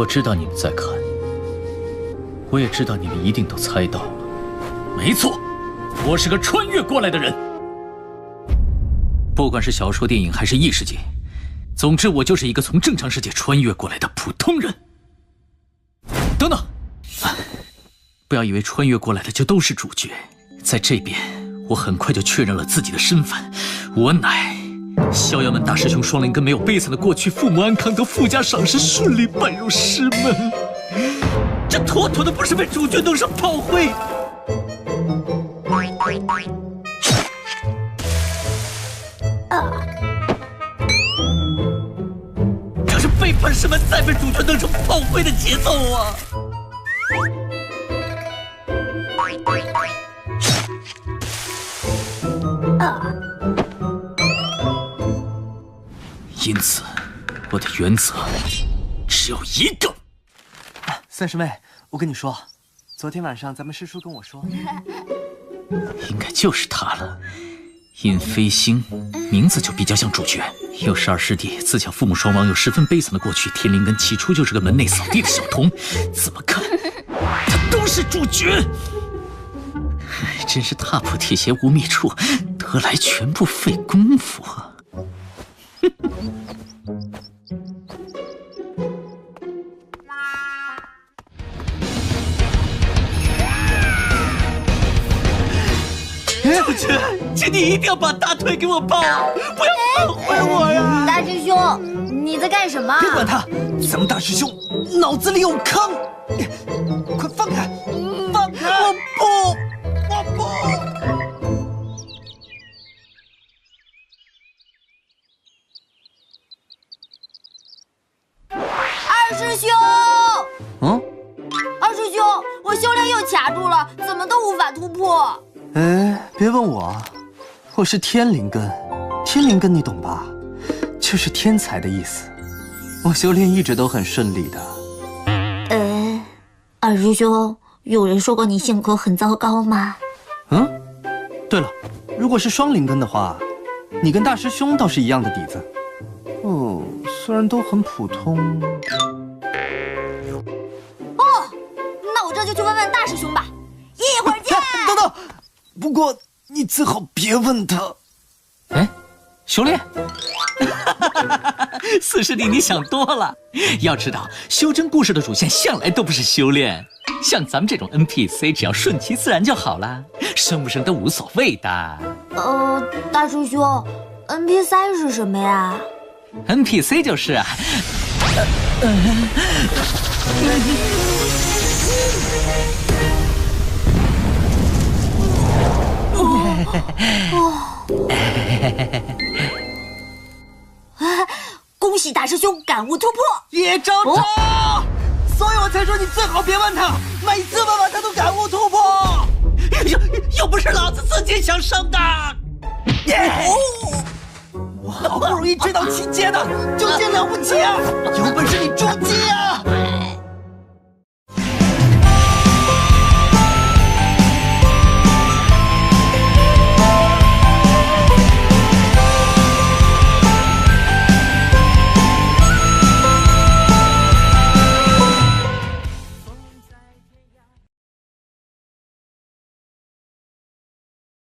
我知道你们在看，我也知道你们一定都猜到了。没错，我是个穿越过来的人。不管是小说、电影还是异世界，总之我就是一个从正常世界穿越过来的普通人。等等，不要以为穿越过来的就都是主角。在这边，我很快就确认了自己的身份，我乃逍遥门大师兄双灵根，没有悲惨的过去，父母安康，得附加赏识，顺利拜入师门。这妥妥的不是被主角弄成炮灰。这是背叛师门，再被主角弄成炮灰的节奏啊啊！因此，我的原则只有一个。三师妹，我跟你说，昨天晚上咱们师叔跟我说，应该就是他了。尹飞星，名字就比较像主角。又是二师弟，自小父母双亡，有十分悲惨的过去。天灵根起初就是个门内扫地的小童，怎么看他都是主角。真是踏破铁鞋无觅处，得来全不费工夫。主角，请你一定要把大腿给我抱，不要放坏我呀！大师兄，你在干什么？别管他，咱们大师兄脑子里有坑，快放开！放开！我二师兄，嗯，二师兄，我修炼又卡住了，怎么都无法突破。哎，别问我，我是天灵根，天灵根你懂吧？就是天才的意思。我修炼一直都很顺利的。呃，二师兄，有人说过你性格很糟糕吗？嗯，对了，如果是双灵根的话，你跟大师兄倒是一样的底子。哦，虽然都很普通。等等，不过你最好别问他。哎，修炼？四师弟，你想多了。要知道，修真故事的主线向来都不是修炼，像咱们这种 NPC，只要顺其自然就好了，生不生都无所谓的。呃，大师兄，NPC 是什么呀？NPC 就是啊。呃 恭喜大师兄感悟突破！叶昭昭，所以我才说你最好别问他，每次问完他都感悟突破。又又不是老子自己想升的。我好不容易追到七阶的，就这了不起啊！有本事你出击啊！